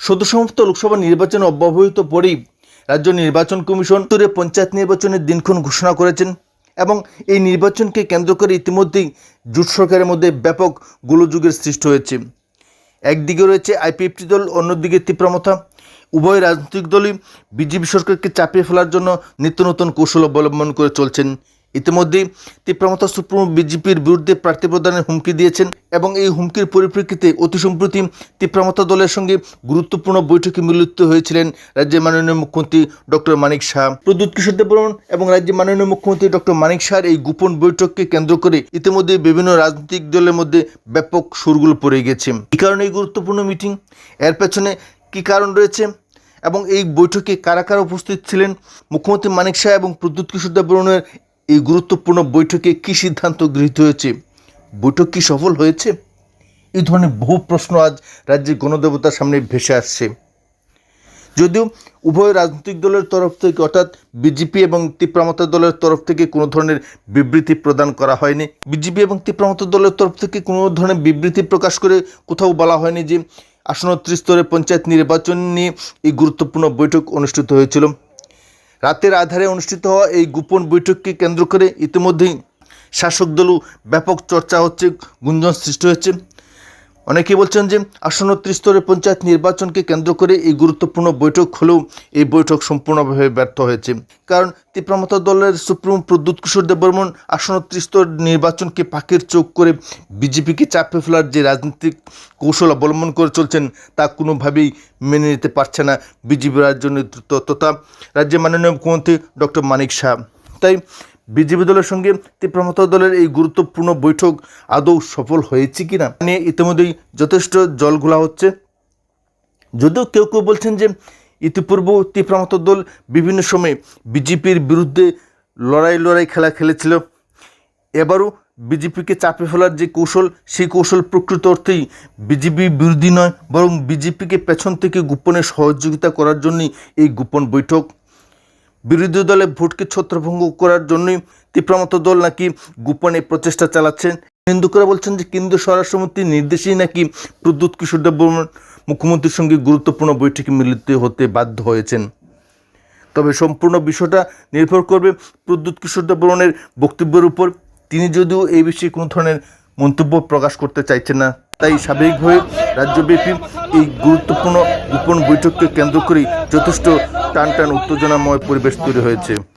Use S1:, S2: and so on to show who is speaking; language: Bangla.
S1: সদ্যসমাপ্ত লোকসভা নির্বাচন অব্যবহিত পরেই রাজ্য নির্বাচন কমিশন তুরে পঞ্চায়েত নির্বাচনের দিনক্ষণ ঘোষণা করেছেন এবং এই নির্বাচনকে কেন্দ্র করে ইতিমধ্যেই জোট সরকারের মধ্যে ব্যাপক গোলযোগের সৃষ্টি হয়েছে। একদিকে রয়েছে আইপিএফটি দল, অন্যদিকে তীব্রমথা উভয় রাজনৈতিক দলই বিজেপি সরকারকে চাপিয়ে ফেলার জন্য নিত্য নতুন কৌশল অবলম্বন করে চলছেন। ইতিমধ্যেই তীব্রমতা সুপ্রিমো বিজেপির বিরুদ্ধে প্রার্থী প্রদানের হুমকি দিয়েছেন এবং এই হুমকির পরিপ্রেক্ষিতে অতি সম্প্রতি তীব্রমতা দলের সঙ্গে গুরুত্বপূর্ণ বৈঠকে মিলিত হয়েছিলেন রাজ্যের মাননীয় মুখ্যমন্ত্রী ডক্টর মানিক শাহ। প্রদ্যুৎ কিশোর দেববর্মন এবং রাজ্যের মাননীয় মুখ্যমন্ত্রী ডক্টর মানিক শাহর এই গোপন বৈঠককে কেন্দ্র করে ইতিমধ্যে বিভিন্ন রাজনৈতিক দলের মধ্যে ব্যাপক সুরগুলো পড়ে গেছে। এই কারণে এই গুরুত্বপূর্ণ মিটিং? এর পেছনে কী কারণ রয়েছে? এবং এই বৈঠকে কারা কারা উপস্থিত ছিলেন? মুখ্যমন্ত্রী মানিক শাহ এবং প্রদ্যুৎ কিশোর দেববর্মনের এই গুরুত্বপূর্ণ বৈঠকে কী সিদ্ধান্ত গৃহীত হয়েছে? বৈঠক কি সফল হয়েছে? এই ধরনের বহু প্রশ্ন আজ রাজ্যের গণদেবতার সামনে ভেসে আসছে। যদিও উভয় রাজনৈতিক দলের তরফ থেকে, অর্থাৎ বিজেপি এবং তীব্রামতা দলের তরফ থেকে কোনো ধরনের বিবৃতি প্রদান করা হয়নি। বিজেপি এবং তীব্রামতা দলের তরফ থেকে কোনো ধরনের বিবৃতি প্রকাশ করে কোথাও বলা হয়নি যে আসন্ন ত্রিস্তরের পঞ্চায়েত নির্বাচন নিয়ে এই গুরুত্বপূর্ণ বৈঠক অনুষ্ঠিত হয়েছিল। রাতের আধারে অনুষ্ঠিত হওয়া এই গোপন বৈঠককে কেন্দ্র করে ইতিমধ্যেই শাসক দলও ব্যাপক চর্চা হচ্ছে, গুঞ্জন সৃষ্টি হয়েছে অনেকেই বলছেন যে আসন্ন ত্রিস্তরের পঞ্চায়েত নির্বাচনকে কেন্দ্র করে এই গুরুত্বপূর্ণ বৈঠক হলেও এই বৈঠক সম্পূর্ণভাবে ব্যর্থ হয়েছে। কারণ তীব্রমতা দলের সুপ্রিম প্রদ্যুৎ কিশোর দেববর্মন আসন্ন ত্রিস্তর নির্বাচনকে পাখির চোখ করে বিজেপিকে চাপে ফেলার যে রাজনৈতিক কৌশল অবলম্বন করে চলছেন তা কোনোভাবেই মেনে নিতে পারছে না বিজেপি রাজ্য নেতৃত্ব তথা রাজ্যের মাননীয় মুখ্যমন্ত্রী ডক্টর মানিক শাহ। তাই বিজেপি দলের সঙ্গে তীব্রমতা দলের এই গুরুত্বপূর্ণ বৈঠক আদৌ সফল হয়েছে কিনা নিয়ে ইতিমধ্যেই যথেষ্ট জল ঘোলা হচ্ছে। যদিও কেউ কেউ বলছেন যে ইতিপূর্ব তীব্রমতা দল বিভিন্ন সময়ে বিজেপির বিরুদ্ধে লড়াই লড়াই খেলা খেলেছিল। এবারও বিজেপিকে চাপে ফেলার যে কৌশল, সেই কৌশল প্রকৃত অর্থেই বিজেপি বিরোধী নয়, বরং বিজেপিকে পেছন থেকে গোপনে সহযোগিতা করার জন্যই এই গোপন বৈঠক। বিরোধী দলে ভোটকে ছত্রভঙ্গ করার জন্যই তীব্রমত দল নাকি গোপনে প্রচেষ্টা চালাচ্ছেন। হিন্দুকরা বলছেন যে কেন্দ্রীয় স্বরাষ্ট্রমন্ত্রীর নির্দেশেই নাকি প্রদ্যুৎ কিশোর দেববর্মন মুখ্যমন্ত্রীর সঙ্গে গুরুত্বপূর্ণ বৈঠকে মিলিত হতে বাধ্য হয়েছেন। তবে সম্পূর্ণ বিষয়টা নির্ভর করবে প্রদ্যুৎ কিশোর দেববর্মনের বক্তব্যের উপর। তিনি যদিও এই বিষয়ে কোনো ধরনের মন্তব্য প্রকাশ করতে চাইছেন না, তাই স্বাভাবিকভাবে রাজ্যব্যাপী এই গুরুত্বপূর্ণ গোপন বৈঠককে কেন্দ্র করেই যথেষ্ট টান টান উত্তেজনাময় পরিবেশ তৈরি হয়েছে।